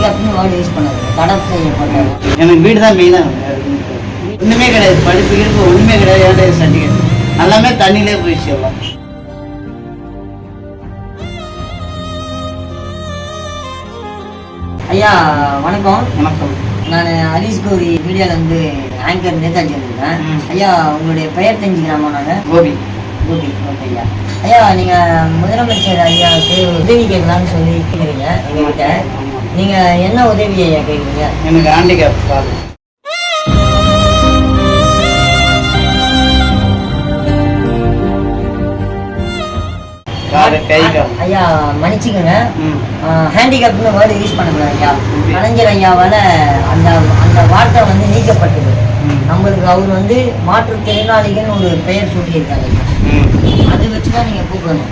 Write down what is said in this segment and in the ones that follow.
ஹேண்டிகேப்னு word use பண்ணாது. தடை செய்யப்பட்ட எனக்கு வீடு தான் மெயினாக ஒன்றுமே கிடையாது. படிப்பு கிடிப்பு ஒன்றுமே கிடையாது. ஏன்டா சர்டிஃபிகேட் எல்லாமே தண்ணியிலே போயிடுச்சு எல்லாம். ஐயா வணக்கம். வணக்கம். நான் ஹரிஷ் கௌரி மீடியாவிலேருந்து ஆங்கர் நேதாஜி ம். ஐயா உங்களுடைய பெயர் தெரிஞ்சுக்கலாமா நான்? கோபி. கோபி. ஓகே ஐயா. ஐயா நீங்கள் முதலமைச்சர் ஐயாவுக்கு உதவி கேட்கலாம்னு சொல்லி கேட்குறீங்க. எங்ககிட்ட. நீங்கள் என்ன உதவி ஐயா கேட்குறீங்க எனக்கு ஹேண்டிகேப் காது. ஐயா மன்னிச்சுக்கோங்க. ஹேண்டிகேப்னு வேர்டு யூஸ் பண்ணக்கூடாது ஐயா. கலைஞர் ஐயாவால் அந்த அந்த வார்த்தை வந்து நீக்கப்பட்டது. நம்மளுக்கு அவர் வந்து மாற்றுத்திறனாளிகள்னு ஒரு பெயர். ம். அது வச்சு தான் நீங்கள் கூப்பிடணும்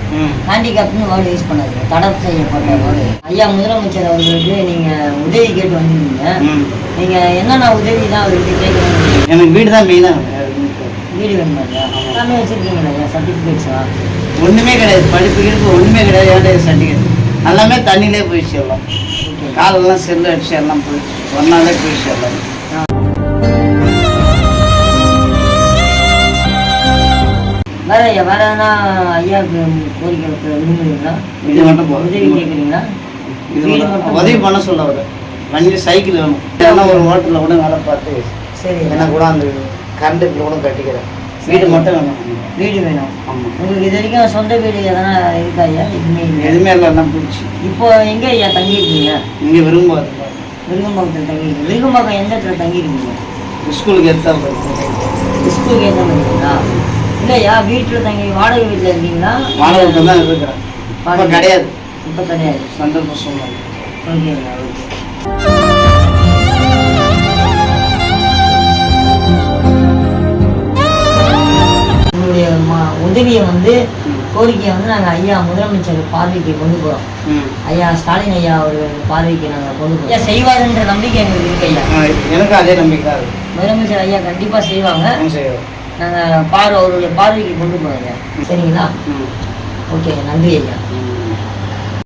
ஹேண்டிகேப்னு வேர்டு யூஸ் பண்ணாதீங்க. தடை செய்யப்பட்ட வேர்டு ஐயா முதலமைச்சர் அவர்களுக்கு நீங்கள் உதவி கேட்டு வந்திருந்தீங்க. நீங்கள் என்னென்ன உதவி தான் அவர்கிட்ட கேட்குறீங்க எனக்கு வீடு தான் மெயினாக வீடு வேணுமா ஐயா? எல்லாமே வச்சுருக்கீங்களா ஐயா? சர்டிஃபிகேட்ஸா ஒன்றுமே கிடையாது. படிப்பு கிடிப்பு ஒன்றுமே கிடையாது. ஏன்டா சர்டிஃபிகேட் எல்லாமே தண்ணியிலே போயிடுச்சு எல்லாம். காலெல்லாம் செல்லு அடிச்சு எல்லாம் போயிடுச்சு. ஒன்னாலே போயிடுச்சு எல்லாம். வேற எதனா ஐயாவுக்கு கோரிக்கை வைக்க விரும்புறீங்களா இது மட்டும். உதவி கேட்குறீங்களா பண்ண சொல்ல அவர் வண்டி சைக்கிள் வேணும். ஏன்னா ஒரு ஹோட்டலில் கூட வேலை பார்த்து சரி. என்ன கூட அந்த கரண்ட் பில் கூட கட்டிக்கிறேன். வீடு மட்டும் வேணும். வீடு வேணும். ஆமாம் உங்களுக்கு இது வரைக்கும் சொந்த வீடு எதனா இருக்கா ஐயா? எதுவுமே இல்லை எதுவுமே இல்லை எல்லாம் இப்போ எங்கே ஐயா தங்கியிருக்கீங்க? இங்கே விரும்பாது விருகம்பாக்கத்தில் தங்கியிருக்கீங்க. விருகம்பாக்கம் எந்த இடத்துல தங்கியிருக்கீங்க? ஸ்கூலுக்கு எடுத்தா ஸ்கூலுக்கு ஏற்ற இல்லையா? வீட்டில் தங்கி வாடகை வீட்டில் இருக்கீங்களா? மாணவர்கள் தான் இருக்கிறேன். இப்போ கிடையாது. இப்போ கிடையாது. ஓகேங்களா ஓகே. உங்களுடைய ம- உதவியை வந்து கோரிக்கையை வந்து நாங்கள் ஐயா முதலமைச்சர் பார்வைக்கு கொண்டு போகிறோம் ஐயா ஸ்டாலின் ஐயா அவர்கள் பார்வைக்கு நாங்கள் கொண்டு போகிறோம் ஐயா செய்வாருன்ற நம்பிக்கை எங்களுக்கு இருக்கு ஐயா. ஆ, எனக்கும் அதே நம்பிக்கை தான் இருக்கு. முதலமைச்சர் ஐயா கண்டிப்பாக செய்வாங்க. நாங்கள் பார்வை அவருடைய பார்வைக்கு கொண்டு போகிறோம் ஐயா சரிங்களா ஓகே நன்றி ஐயா. ம்.